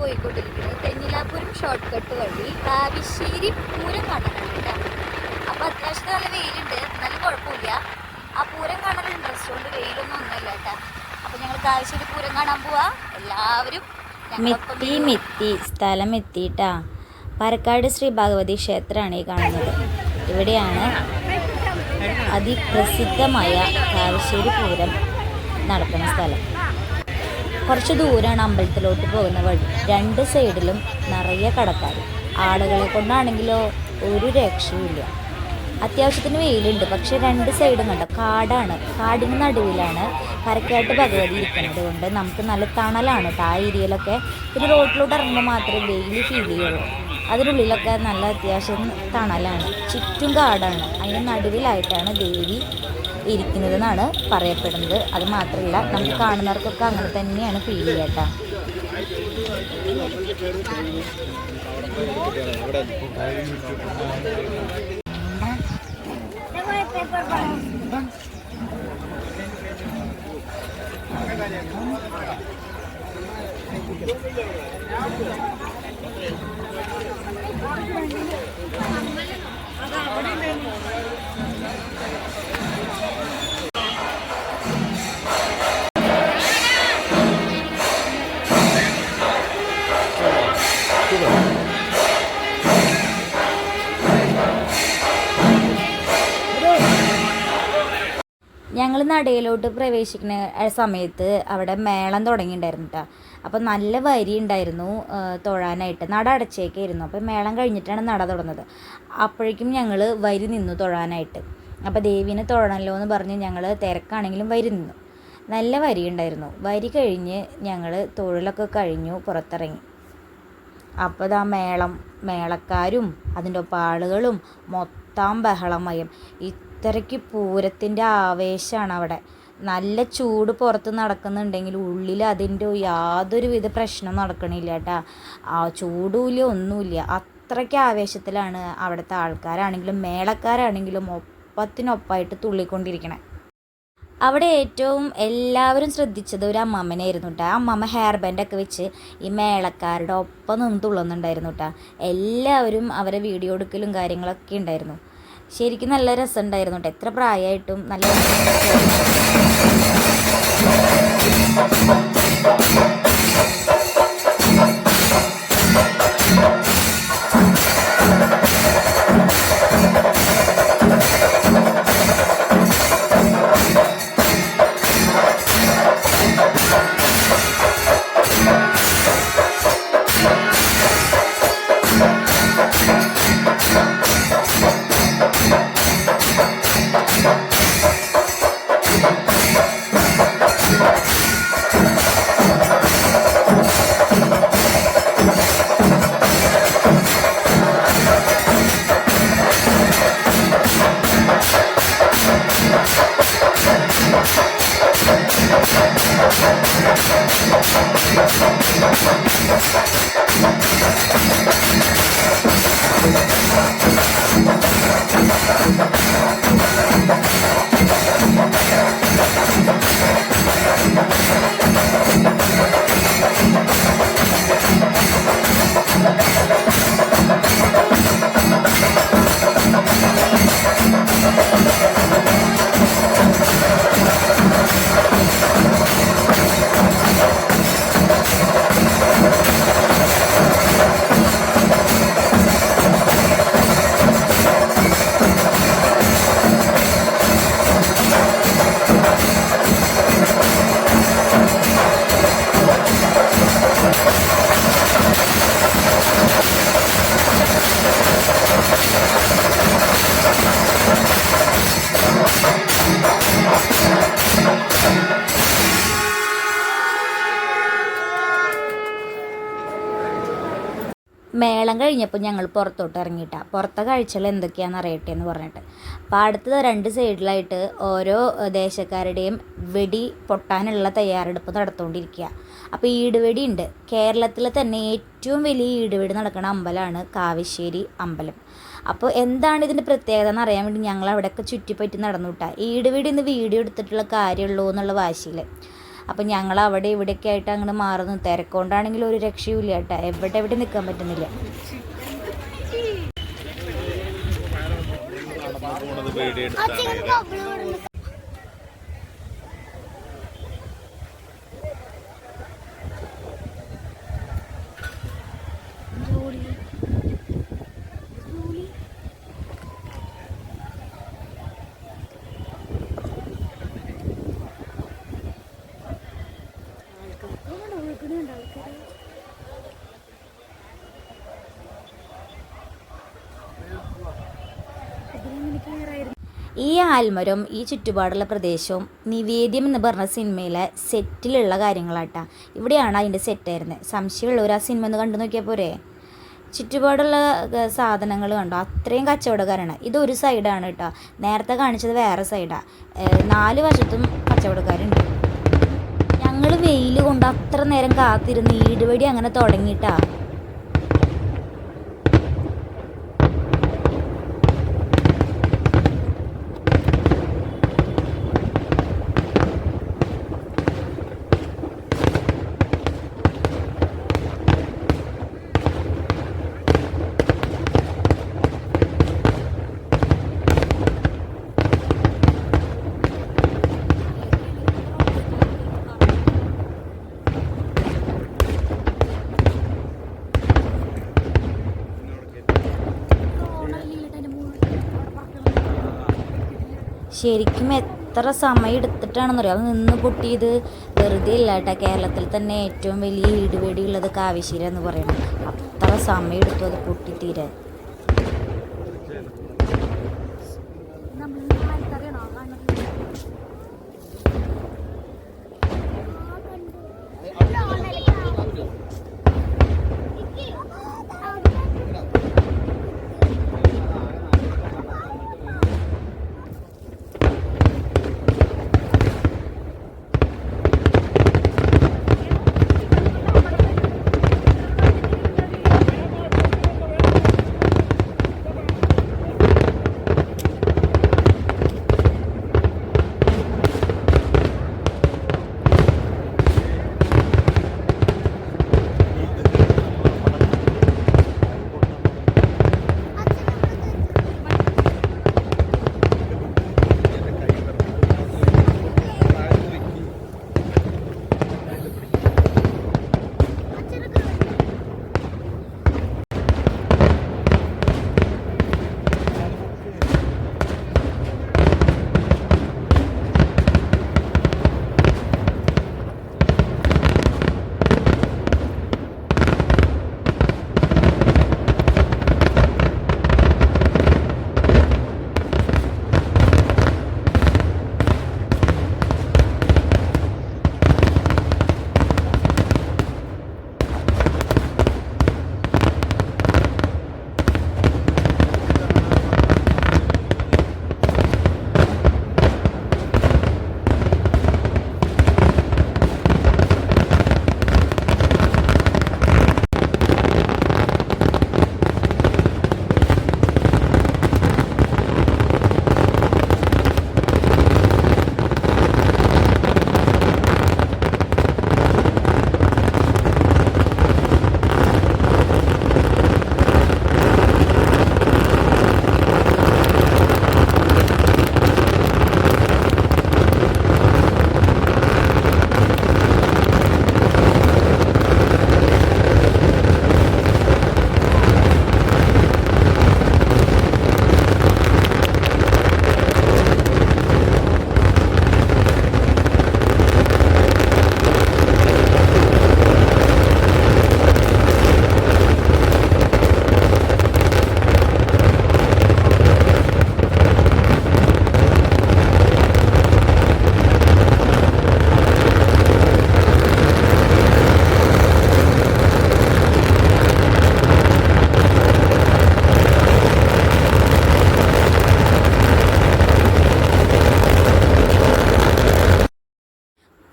പോയിക്കൊണ്ടിരിക്കുന്നത് Thennilapuram short cut വഴി കാവിശ്ശേരി പൂരം കാണാനുണ്ട് അപ്പോൾ അപ്പൊ അത്യാവശ്യം നല്ല വെയിലുണ്ട്. എന്നാലും കുഴപ്പമില്ല. ആ പൂരം കാണാൻ ഇൻട്രസ്റ്റ് കൊണ്ട് വെയിലൊന്നും ഒന്നുമില്ല കേട്ടാ. അപ്പൊ ഞങ്ങൾ കാവശ്ശേരി പൂരം കാണാൻ പോവാ. എല്ലാവരും മിത്തി മിത്തി സ്ഥലം എത്തിയിട്ടാ. പാലക്കാട് ശ്രീ ഭഗവതി ക്ഷേത്രമാണ് ഈ കാണുന്നത്. ഇവിടെയാണ് അതിപ്രസിദ്ധമായ കാവശ്ശേരി പൂരം നടക്കുന്ന സ്ഥലം. കുറച്ച് ദൂരമാണ് അമ്പലത്തിലോട്ട് പോകുന്ന വഴി. രണ്ട് സൈഡിലും നിറയെ കടക്കാർ ആളുകളെ കൊണ്ടാണെങ്കിലോ ഒരു രക്ഷയുമില്ല അത്യാവശ്യത്തിന് വെയിലുണ്ട്. പക്ഷെ രണ്ട് സൈഡും കണ്ടോ? കാടാണ്. കാടിന് നടുവിലാണ് കരക്കായിട്ട് ഭഗവതി ഇരിക്കുന്നത്. കൊണ്ട് നമുക്ക് നല്ല തണലാണ് കേട്ടോ ആ ഏരിയയിലൊക്കെ. പിന്നെ റോഡിലോട്ട് ഇറങ്ങുമ്പോൾ മാത്രമേ വെയിൽ ഫീൽ ചെയ്യുള്ളൂ. അതിനുള്ളിലൊക്കെ നല്ല അത്യാവശ്യം തണലാണ്. ചുറ്റും കാടാണ്. അതിന് നടുവിലായിട്ടാണ് ദേവി ഇരിക്കുന്നതെന്നാണ് പറയപ്പെടുന്നത്. അത് മാത്രമല്ല നമുക്ക് കാണുന്നവർക്കൊക്കെ അങ്ങനെ തന്നെയാണ് ഫീൽ ചെയ്യട്ടോ ഞങ്ങൾ നടയിലോട്ട് പ്രവേശിക്കുന്ന സമയത്ത് അവിടെ മേളം തുടങ്ങിയിട്ടുണ്ടായിരുന്നു കേട്ടോ അപ്പോൾ നല്ല വരി ഉണ്ടായിരുന്നു തൊഴാനായിട്ട്. നട അടച്ചേക്കായിരുന്നു. അപ്പോൾ മേളം കഴിഞ്ഞിട്ടാണ് നട തുടങ്ങുന്നത്. അപ്പോഴേക്കും ഞങ്ങൾ വരി നിന്നു തൊഴാനായിട്ട്. അപ്പോൾ ദേവീനെ തൊഴണല്ലോ എന്ന് പറഞ്ഞ് ഞങ്ങൾ തിരക്കാണെങ്കിലും വരി നിന്നു. നല്ല വരി ഉണ്ടായിരുന്നു. വരി കഴിഞ്ഞ് ഞങ്ങൾ തൊഴിലൊക്കെ കഴിഞ്ഞു പുറത്തിറങ്ങി. അപ്പോൾ ഇതാ മേളം മേളക്കാരും അതിന്റെ ഒപ്പം ആളുകളും മൊത്തം ബഹളമയം. ഇത്രയ്ക്ക് പൂരത്തിന്റെ ആവേശമാണ് അവിടെ. നല്ല ചൂട് പുറത്ത് നടക്കുന്നുണ്ടെങ്കിൽ ഉള്ളിൽ അതിന്റെ യാതൊരുവിധ പ്രശ്നം നടക്കണില്ല കേട്ടാ. ആ ചൂടുമില്ല ഒന്നുമില്ല അത്രയ്ക്ക് ആവേശത്തിലാണ് അവിടുത്തെ ആൾക്കാരാണെങ്കിലും മേളക്കാരാണെങ്കിലും ഒപ്പത്തിനൊപ്പമായിട്ട് തുള്ളിക്കൊണ്ടിരിക്കണേ. അവിടെ ഏറ്റവും എല്ലാവരും ശ്രദ്ധിച്ചത് ഒരു അമ്മമ്മനായിരുന്നു കേട്ടോ ആ അമ്മമ്മ ഹെയർ ബാൻഡൊക്കെ വെച്ച് ഈ മേളക്കാരുടെ ഒപ്പം നിന്ന് തുള്ളുന്നുണ്ടായിരുന്നു കേട്ടോ എല്ലാവരും അവരെ വീഡിയോ എടുക്കലും കാര്യങ്ങളൊക്കെ ഉണ്ടായിരുന്നു. ശരിക്കും നല്ല രസമുണ്ടായിരുന്നു കേട്ടോ എത്ര പ്രായമായിട്ടും നല്ല മേളം കഴിഞ്ഞപ്പോൾ ഞങ്ങൾ പുറത്തോട്ട് ഇറങ്ങിയിട്ടാണ് പുറത്തെ കാഴ്ചകൾ എന്തൊക്കെയാണെന്ന് അറിയട്ടെ എന്ന് പറഞ്ഞിട്ട്. അപ്പോൾ അടുത്ത രണ്ട് സൈഡിലായിട്ട് ഓരോ ദേശക്കാരുടെയും വെടി പൊട്ടാനുള്ള തയ്യാറെടുപ്പ് നടത്തുകൊണ്ടിരിക്കുക അപ്പോൾ ഈടുവെടി ഉണ്ട്. കേരളത്തിലെ തന്നെ ഏറ്റവും വലിയ ഈടുവെടി നടക്കുന്ന അമ്പലമാണ് കാവശ്ശേരി അമ്പലം. അപ്പോൾ എന്താണ് ഇതിന്റെ പ്രത്യേകത എന്ന് അറിയാൻ വേണ്ടി ഞങ്ങൾ അവിടെയൊക്കെ ചുറ്റിപ്പറ്റി നടന്നു വിട്ടാൽ ഈടുവെടി ഇന്ന് വീഡിയോ എടുത്തിട്ടുള്ള കാര്യമുള്ളൂ എന്നുള്ള വാശിയിൽ. അപ്പം ഞങ്ങൾ അവിടെ ഇവിടെയൊക്കെ ആയിട്ട് അങ്ങോട്ട് മാറുന്നു. തിരക്കൊണ്ടാണെങ്കിൽ ഒരു രക്ഷയും ഇല്ല കേട്ടോ. എവിടെ എവിടെ നിൽക്കാൻ പറ്റുന്നില്ല. വീഡിയോ ആൾക്കാർ ഈ ആൽമരം ഈ ചുറ്റുപാടുള്ള പ്രദേശവും നിവേദ്യം എന്ന് പറഞ്ഞ സിനിമയിലെ സെറ്റിലുള്ള കാര്യങ്ങളാട്ടാ. ഇവിടെയാണ് അതിന്റെ സെറ്റായിരുന്നത് സംശയമുള്ളവർ ആ സിനിമ ഒന്ന് കണ്ടു നോക്കിയാൽ പോരെ? ചുറ്റുപാടുള്ള സാധനങ്ങൾ കണ്ടോ. അത്രയും കച്ചവടക്കാരാണ്. ഇതൊരു സൈഡാണ് കേട്ടോ. നേരത്തെ കാണിച്ചത് വേറെ സൈഡാണ് നാല് വശത്തും കച്ചവടക്കാരുണ്ട്. വെയിൽ കൊണ്ട് അത്ര നേരം കാത്തിരുന്ന് ഈടുപടി അങ്ങനെ തുടങ്ങിയിട്ടാ. ശരിക്കും എത്ര സമയം എടുത്തിട്ടാണെന്നറിയോ? അത് നിന്ന് പൊട്ടിയത് വെറുതെ ഇല്ല കേട്ടോ. കേരളത്തിൽ തന്നെ ഏറ്റവും വലിയ ഈടുപേടി ഉള്ളത് കാവശ്ശേരി എന്ന് പറയുന്നത് അത്ര സമയം എടുത്തു അത് പൊട്ടിത്തീരാൻ.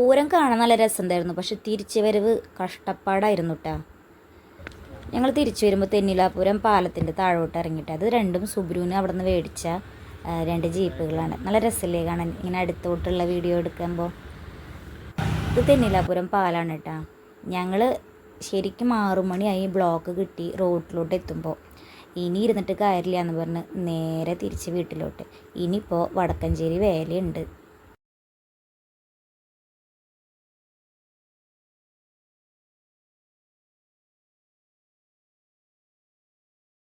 പൂരം കാണാൻ നല്ല രസമുണ്ടായിരുന്നു. പക്ഷെ തിരിച്ചു വരവ് കഷ്ടപ്പാടായിരുന്നു കേട്ടോ ഞങ്ങൾ തിരിച്ചു വരുമ്പോൾ തെന്നിലാപുരം പാലത്തിന്റെ താഴോട്ട് ഇറങ്ങിയിട്ട് അത് രണ്ടും സുബ്രുവിന് അവിടെ നിന്ന് മേടിച്ച രണ്ട് ജീപ്പുകളാണ്. നല്ല രസമല്ലേ കാണാൻ? ഇങ്ങനെ അടുത്തോട്ടുള്ള വീഡിയോ എടുക്കുമ്പോൾ ഇത് തെന്നിലാപുരം പാലാണ് കേട്ടാ ഞങ്ങൾ ശരിക്കും ആറുമണിയായി ബ്ലോക്ക് കിട്ടി റോഡിലോട്ട് എത്തുമ്പോൾ ഇനി ഇരുന്നിട്ട് കാര്യമില്ല എന്ന് പറഞ്ഞ് നേരെ തിരിച്ച് വീട്ടിലോട്ട്. ഇനിയിപ്പോൾ വടക്കഞ്ചേരി വേലയുണ്ട്.